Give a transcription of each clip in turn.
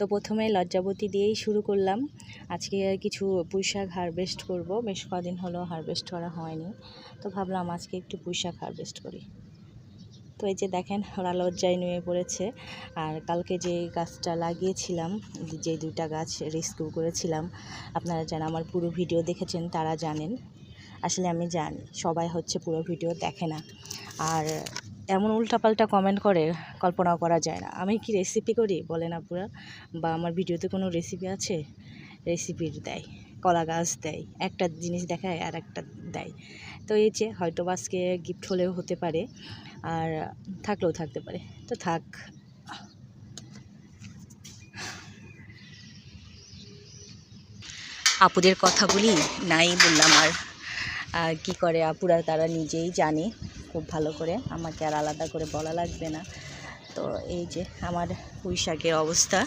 তো প্রথমে লজ্জাবতী দিয়েই শুরু করলাম। আজকে কিছু পুঁইশাক হারভেস্ট করব। বেশ কদিন হলো হারভেস্ট করা হয়নি। তো ভাবলাম আজকে একটু পুঁইশাক হারভেস্ট করি। তো এই যে দেখেন, ওরা লজ্জায় নুয়ে পড়েছে। আর কালকে যে গাছটা লাগিয়েছিলাম, যে দুইটা গাছ রেস্কিউ করেছিলাম, আপনারা যারা আমার পুরো ভিডিও দেখেছেন, তারা জানেন। আসলে আমি জানি, সবাই হচ্ছে পুরো ভিডিও দেখে না। আর এমন উল্টাপাল্টা কমেন্ট করে, কল্পনাও করা যায় না। আমি কি রেসিপি করি? বলেন আপুরা। বা আমার ভিডিওতে কোনো রেসিপি আছে? রেসিপির দেয়, কলা গাছ দেয়, একটা জিনিস দেখায় আর একটা দেয়। তো এই যে, হয়তো বা আজকে গিফট হলেও হতে পারে, আর থাকলেও থাকতে পারে। তো থাক। আপুদের কথাগুলি নাই বললাম আর কি করে আপুরা তারা নিজেই জানে। খুব ভালো করে। আমাকে আর আলাদা করে বলা লাগবে না। তো এই যে আমার পুঁই শাকের অবস্থা।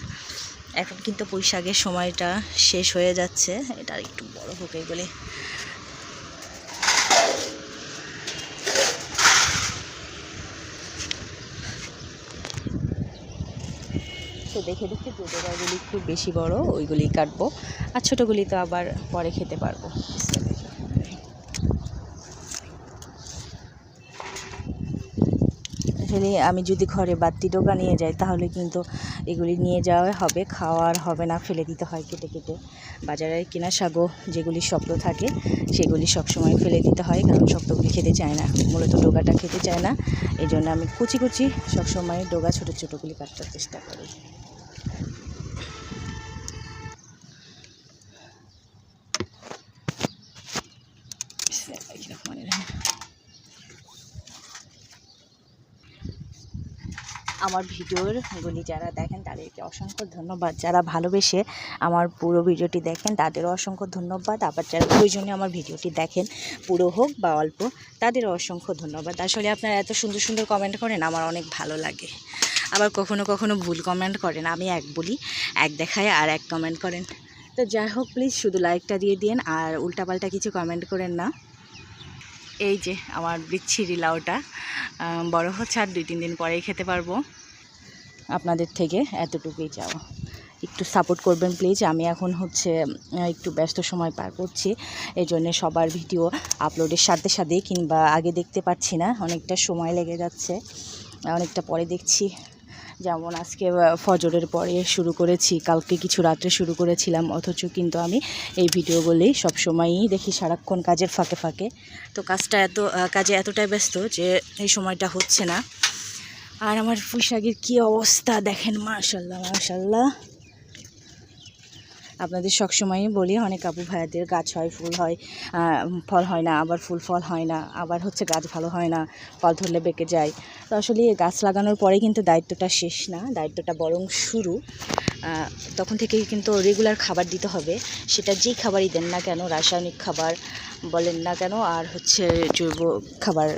এখন কিন্তু পুঁই শাকের সময়টা শেষ হয়ে যাচ্ছে। এটা একটু বড় হোক এগুলি তো দেখে দেখে যে ডোকাগুলি খুব বেশি বড় ওইগুলি কাটবো। আর ছোটোগুলি তো আবার পরে খেতে পারব। আসলে আমি যদি ঘরে বাড়তি ডোকা নিয়ে যাই, তাহলে কিন্তু এগুলি নিয়ে যাওয়া হবে। খাওয়ার হবে না, ফেলে দিতে হয় কেটে কেটে। বাজারে কেনা শাকও যেগুলি শক্ত থাকে, সেগুলি সবসময় ফেলে দিতে হয়, কারণ শক্তগুলি খেতে চায় না। মূলত ডোকাটা খেতে চায় না। এই জন্য আমি কুচি কুচি সবসময় ডোগা ছোটো ছোটোগুলি কাটার চেষ্টা করি। আমার ভিডিওর গুলি যারা দেখেন, তাদেরকে অসংখ্য ধন্যবাদ। যারা ভালোবেসে আমার পুরো ভিডিওটি দেখেন, তাদেরও অসংখ্য ধন্যবাদ। আবার যারা প্রয়োজনে আমার ভিডিওটি দেখেন, পুরো হোক বা অল্প, তাদেরও অসংখ্য ধন্যবাদ। আসলে আপনারা এত সুন্দর সুন্দর কমেন্ট করেন, আমার অনেক ভালো লাগে। আবার কখনো কখনো ভুল কমেন্ট করেন, আমি এক বলি, এক দেখায় আর এক কমেন্ট করেন। তো যাই হোক প্লিজ শুধু লাইকটা দিয়ে দিন, আর উল্টাপাল্টা কিছু কমেন্ট করেন না। এই যে আমার বিচ্ছিরি লাউটা বড় হচ্ছে আর দুই তিন দিন পরেই খেতে পারব। আপনাদের থেকে এতটুকুই চাওয়া। একটু সাপোর্ট করবেন প্লিজ আমি এখন হচ্ছে একটু ব্যস্ত সময় পার করছি। এই জন্যে সবার ভিডিও আপলোডের সাথে সাথে কিংবা আগে দেখতে পাচ্ছি না। অনেকটা সময় লেগে যাচ্ছে। অনেকটা পরে দেখছি। যেমন আজকে ফজরের পরে শুরু করেছি, কালকে কিছু রাত্রে শুরু করেছিলাম, অথচ কিন্তু আমি এই ভিডিওগুলি সবসময়ই দেখি সারাক্ষণ কাজের ফাঁকে ফাঁকে। তো কাজটা এত কাজে এতটাই ব্যস্ত যে এই সময়টা হচ্ছে না। আর আমার পুঁইশাকের কী অবস্থা দেখেন, মাশাল্লাহ মাশাল্লাহ। আপনাদের সবসময়ই বলি, অনেক আপু ভাইয়াদের গাছ হয়, ফুল হয় ফল হয় না, আবার ফুল ফল হয় না, আবার হচ্ছে গাছ ভালো হয় না, ফল ধরলে বেঁকে যায়। তো আসলে গাছ লাগানোর পরে কিন্তু দায়িত্বটা শেষ না, দায়িত্বটা বরং শুরু। তখন থেকেই কিন্তু রেগুলার খাবার দিতে হবে, সেটা যেই খাবারই দেন না কেন, রাসায়নিক খাবার বলেন না কেন, আর হচ্ছে জৈব খাবার,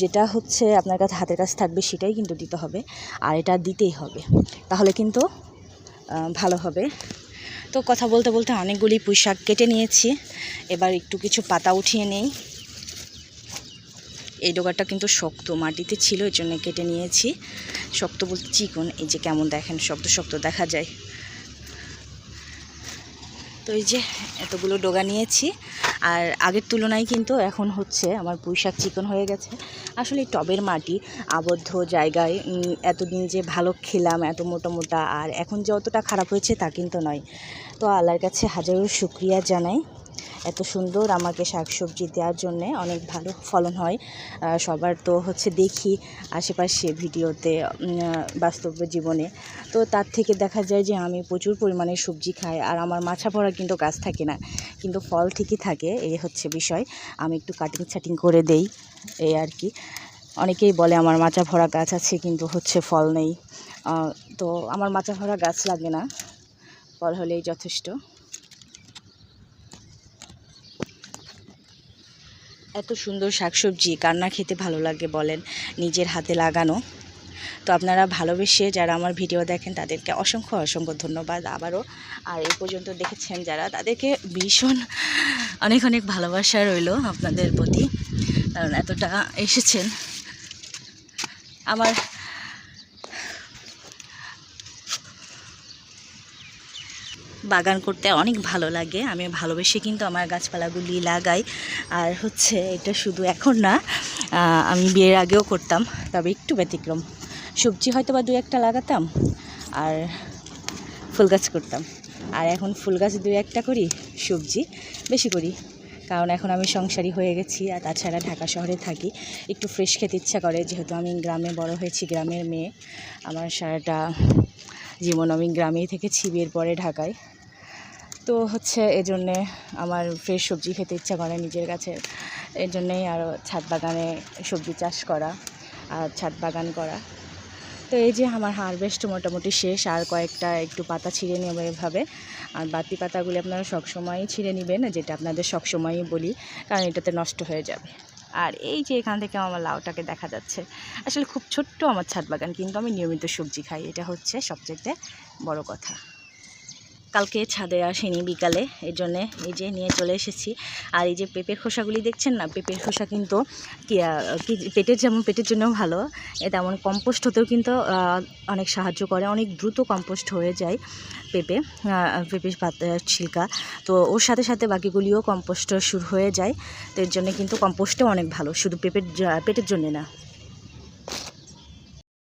যেটা হচ্ছে আপনার কাছে হাতের কাছে থাকবে সেটাই কিন্তু দিতে হবে, আর এটা দিতেই হবে। তাহলে কিন্তু ভালো হবে। তো কথা বলতে বলতে অনেকগুলি পুঁই শাক কেটে নিয়েছি। এবার একটু কিছু পাতা উঠিয়ে নেই। এই ডোগাটা কিন্তু শক্ত মাটিতে ছিল এই জন্য কেটে নিয়েছি। শক্ত বলতে চিকন, এই যে কেমন দেখেন, শক্ত শক্ত দেখা যায়। তো এই যে এতগুলো ডোগা নিয়েছি। আর আগের তুলনায় কিন্তু এখন হচ্ছে আমার পুঁই শাক চিকন হয়ে গেছে। আসলে টবের মাটি, আবদ্ধ জায়গায় এতদিন যে ভালো খেলাম, এত মোটা মোটা, আর এখন যে অতটা খারাপ হয়েছে তা কিন্তু নয়। তো আল্লাহর কাছে হাজারো শুক্রিয়া জানাই। এত সুন্দর আমাকে শাকসবজি দেওয়ার জন্যে অনেক ভালো ফলন হয়। সবার তো হচ্ছে দেখি আশেপাশে ভিডিওতে বাস্তব জীবনে। তো তার থেকে দেখা যায় যে আমি প্রচুর পরিমাণে সবজি খাই আর আমার মাছা ভরা কিন্তু গাছ থাকে না। কিন্তু ফল ঠিকই থাকে এই হচ্ছে বিষয়। আমি একটু কাটিং ছাটিং করে দেই এই আর কি। অনেকেই বলে আমার মাচা ভরা গাছ আছে কিন্তু হচ্ছে ফল নেই। তো আমার মাচা ভরা গাছ লাগে না, ফল হলেই যথেষ্ট। এত সুন্দর শাকসবজি কান্না খেতে ভালো লাগে বলেন নিজের হাতে লাগানো। তো আপনারা ভালোবেসে যারা আমার ভিডিও দেখেন তাদেরকে অসংখ্য অসংখ্য ধন্যবাদ আবারও। আর এই পর্যন্ত দেখেছেন যারা তাদেরকে ভীষণ অনেক অনেক ভালোবাসা রইল আপনাদের প্রতি। কারণ এতটা এসেছেন। আমার বাগান করতে অনেক ভালো লাগে। আমি ভালোবেসে কিন্তু আমার গাছপালাগুলি লাগাই। আর হচ্ছে এটা শুধু এখন না আমি বিয়ের আগেও করতাম, তবে একটু ব্যতিক্রম। সবজি হয়তো বা দু একটা লাগাতাম আর ফুল গাছ করতাম। আর এখন ফুল গাছ দু একটা করি, সবজি বেশি করি। কারণ এখন আমি সংসারী হয়ে গেছি আর তাছাড়া ঢাকা শহরে থাকি। একটু ফ্রেশ খেতে ইচ্ছা করে, যেহেতু আমি গ্রামে বড় হয়েছি, গ্রামের মেয়ে। আমার সারাটা জীবন আমি গ্রামেই থেকেছি, বিয়ের পরে ঢাকায়। তো হচ্ছে এজন্যে আমার ফ্রেশ সবজি খেতে ইচ্ছা করে নিজের কাছে। এর জন্যেই আরও ছাদ বাগানে সবজি চাষ করা আর ছাদ বাগান করা। তো এই যে আমার হারভেস্ট মোটামুটি শেষ, আর কয়েকটা একটু পাতা ছিঁড়ে নেব এভাবে। আর বাতি পাতাগুলি আপনারা সবসময়ই ছিঁড়ে নেবেন, যেটা আপনাদের সবসময়ই বলি, কারণ এটাতে নষ্ট হয়ে যাবে। আর এই যে এখান থেকে আমার লাউটাকে দেখা যাচ্ছে। আসলে খুব ছোট্ট আমার ছাদ বাগান, কিন্তু আমি নিয়মিত সবজি খাই, এটা হচ্ছে সবচেয়ে বড় কথা। কালকে ছাদে আসেনি বিকালে এই জন্যে এই যে নিয়ে চলে এসেছি। আর এই যে পেঁপের খোসাগুলি দেখছেন না? পেঁপের খোসা কিন্তু পেটের যেমন পেটের জন্য ভালো তেমন কম্পোস্ট হতেও কিন্তু অনেক সাহায্য করে, অনেক দ্রুত কম্পোস্ট হয়ে যায় পেঁপে পেঁপের পাতা ছিলকা। তো ওর সাথে সাথে বাকিগুলিও কম্পোস্ট শুরু হয়ে যায়, তো এর জন্য কিন্তু কম্পোস্টও অনেক ভালো, শুধু পেঁপের পেটের জন্যে না।